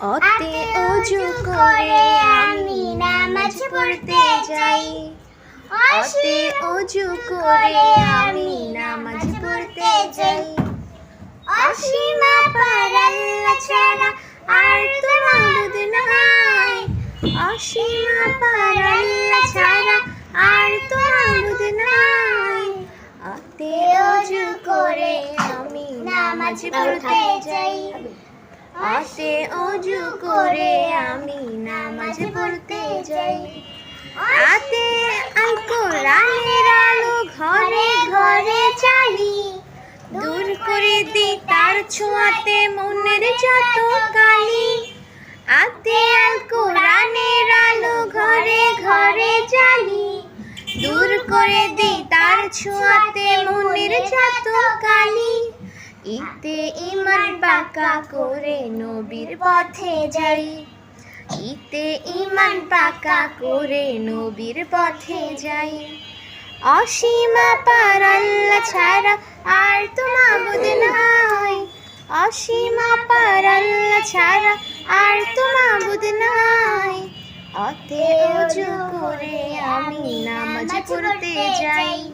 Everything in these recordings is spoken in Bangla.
অতে অজু করে আমি নামাজ পড়তে যাই। অতে অজু করে আমি নামাজ পড়তে যাই। অসীমা পার আল্লাহ ছাড়া আর তো মাবুদ নাই। অসীমা পার আল্লাহ ছাড়া আর তো মাবুদ নাই। অতে অজু করে আমি নামাজ পড়তে যাই। অতে অজু করে আমি নামাজ পড়তে যাই। আতে আল কোরআনের আলো ঘরে ঘরে চালি। দূর করে দি তার ছোঁয়াতে মনের যত কালি আতে আল কোরআনের আলো ঘরে ঘরে চালি। দূর করে দি তার ছোঁয়াতে মনের যত কালি ইতে ইমান পাকা করে নবীর পথে যাই। ইতে ইমান পাকা করে নবীর পথে যাই। অসীমা পার আল্লাহ ছাড়া আর তো মাবুদ নাই। অসীমা পার আল্লাহ ছাড়া আর তো মাবুদ নাই। অতে অজু করে আমি নামাজ পড়তে যাই।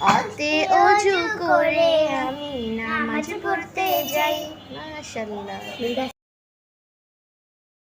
অতে অজু করে আমি পড়তে যাই। মাশাআল্লাহ।